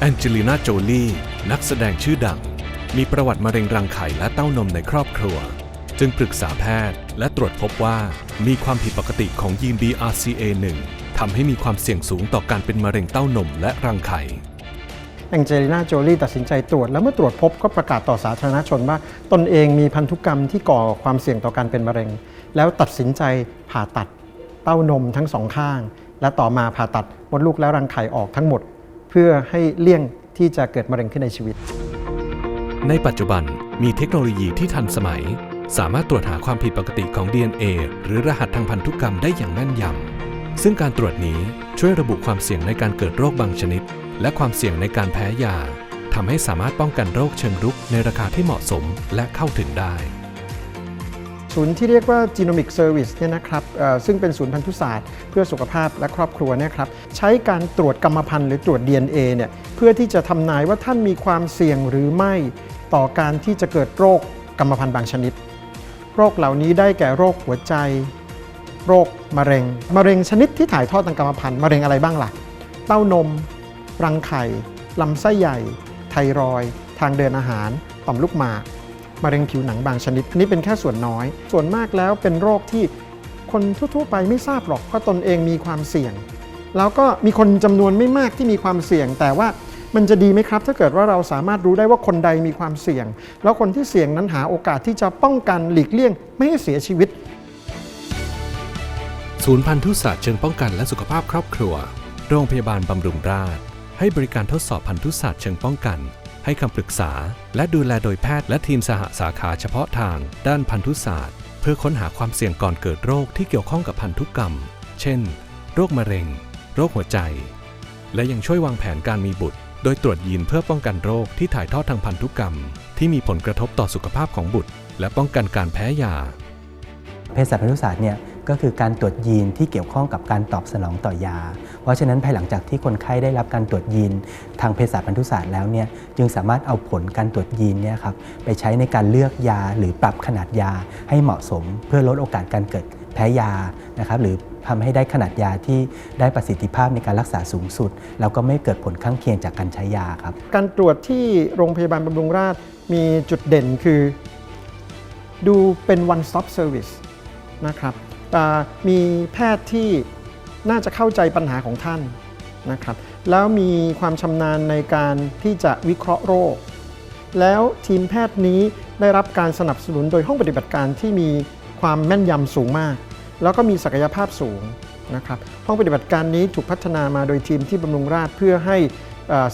แองเจลินาโจลีนักแสดงชื่อดัง มีประวัติมะเร็งรังไข่และเต้านมในครอบครัว จึงปรึกษาแพทย์และตรวจพบว่ามีความผิดปกติของยีน BRCA1 ทำให้มีความเสี่ยงสูงต่อการเป็นมะเร็งเต้านมและรังไข่แองเจลิน่าโจลีตัดสินใจตรวจ แล้วเมื่อตรวจพบก็ประกาศต่อสาธารณชนว่า ตนเองมีพันธุกรรมที่ก่อความเสี่ยงต่อการเป็นมะเร็ง แล้วตัดสินใจผ่าตัดเต้านมทั้งสองข้าง และต่อมาผ่าตัดมดลูกและรังไข่ออกทั้งหมด พื่อให้เลี่ยงที่จะเกิดมะเร็งขึ้นในชีวิต ในปัจจุบันมีเทคโนโลยีที่ทันสมัย สามารถตรวจหาความผิดปกติของ DNA หรือรหัสทางพันธุกรรมได้อย่างแม่นยำ ซึ่งการตรวจนี้ช่วยระบุความเสี่ยงในการเกิดโรคบางชนิด และความเสี่ยงในการแพ้ยาทำให้สามารถป้องกันโรคเชิงรุกในราคาที่เหมาะสมและเข้าถึงได้ ศูนย์ที่เรียกว่า Genomic Service เนี่ยนะครับซึ่งเป็นศูนย์พันธุศาสตร์ เพื่อสุขภาพและครอบครัวนี่ยครับใช้การตรวจกรรมพันธุ์หรือตรวจ DNA เนี่ยเพื่อที่จะทำนายว่าท่านมีความเสี่ยงหรือไม่ต่อการที่จะเกิดโรคกรรมพันธุ์บางชนิด โรคเหล่านี้ได้แก่โรคหัวใจ โรคมะเร็ง มะเร็งชนิดที่ถ่ายทอดทางกรรมพันธุ์มะเร็งอะไรบ้างล่ะ เต้านม รังไข่ ลำไส้ใหญ่ ไทรอย ทางเดินอาหาร ต่อมลูกหมาก มะเร็งผิวหนังบางชนิดอันนี้เป็นแค่ส่วนน้อย ส่วนมากแล้วเป็นโรคที่คนทั่วๆไปไม่ทราบหรอกว่าตนเองมีความเสี่ยง แล้วก็มีคนจำนวนไม่มากที่มีความเสี่ยง แต่ว่ามันจะดีไหมครับ ถ้าเกิดว่าเราสามารถรู้ได้ว่าคนใดมีความเสี่ยง แล้วคนที่เสี่ยงนั้นหาโอกาสที่จะป้องกันหลีกเลี่ยง ไม่ให้เสียชีวิต ศูนย์พันธุศาสตร์เชิงป้องกันและสุขภาพครอบครัว โรงพยาบาลบำรุงราษฎร์ให้บริการทดสอบพันธุศาสตร์เชิงป้องกัน ให้คำปรึกษา และดูแลโดยแพทย์และทีมสหสาขาเฉพาะทาง ด้านพันธุศาสตร์ เพื่อค้นหาความเสี่ยงก่อนเกิดโรคที่เกี่ยวข้องกับพันธุกรรม เช่น โรคมะเร็ง โรคหัวใจ และยังช่วยวางแผนการมีบุตร โดยตรวจยีนเพื่อป้องกันโรคที่ถ่ายทอดทางพันธุกรรม ที่มีผลกระทบต่อสุขภาพของบุตร และป้องกันการแพ้ยาเภสัชพันธุศาสตร์เนี่ย ก็คือการตรวจยีนที่เกี่ยวข้องกับการตอบสนองต่อยา เพราะฉะนั้นภายหลังจากที่คนไข้ได้รับการตรวจยีนทางเภสัชพันธุศาสตร์แล้วเนี่ยจึงสามารถเอาผลการตรวจยีนเนี่ยครับไปใช้ในการเลือกยาหรือปรับขนาดยาให้เหมาะสม เพื่อลดโอกาสการเกิดแพ้ยานะครับหรือทำให้ได้ขนาดยาที่ได้ประสิทธิภาพในการรักษาสูงสุด แล้วก็ไม่เกิดผลข้างเคียงจากการใช้ยาครับ การตรวจที่โรงพยาบาลบำรุงราษฎร์มีจุดเด่นคือ ดูเป็น one stop service นะครับ มีแพทย์ที่น่าจะเข้าใจปัญหาของท่านนะครับแล้วมีความชำนาญในการที่จะวิเคราะห์โรค แล้วทีมแพทย์นี้ได้รับการสนับสนุนโดยห้องปฏิบัติการที่มีความแม่นยำสูงมาก แล้วก็มีศักยภาพสูงนะครับห้องปฏิบัติการนี้ถูกพัฒนามาโดยทีมที่บำรุงราษฎร์เพื่อให้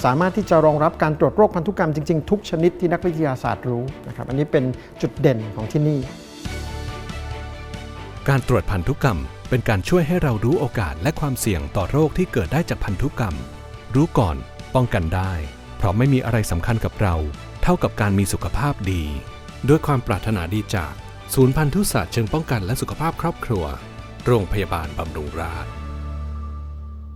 สามารถที่จะรองรับการตรวจโรคพันธุกรรมจริง ๆ ทุกชนิดที่นักวิทยาศาสตร์รู้นะครับอันนี้เป็นจุดเด่นของที่นี่ การตรวจพันธุกรรม เป็นการช่วยให้เรารู้โอกาสและความเสี่ยงต่อโรคที่เกิดได้จากพันธุกรรม รู้ก่อนป้องกันได้ เพราะไม่มีอะไรสำคัญกับเรา เท่ากับการมีสุขภาพดี ด้วยความปรารถนาดีจาก ศูนย์พันธุศาสตร์เชิงป้องกันและสุขภาพครอบครัว โรงพยาบาลบำรุงราษฎร์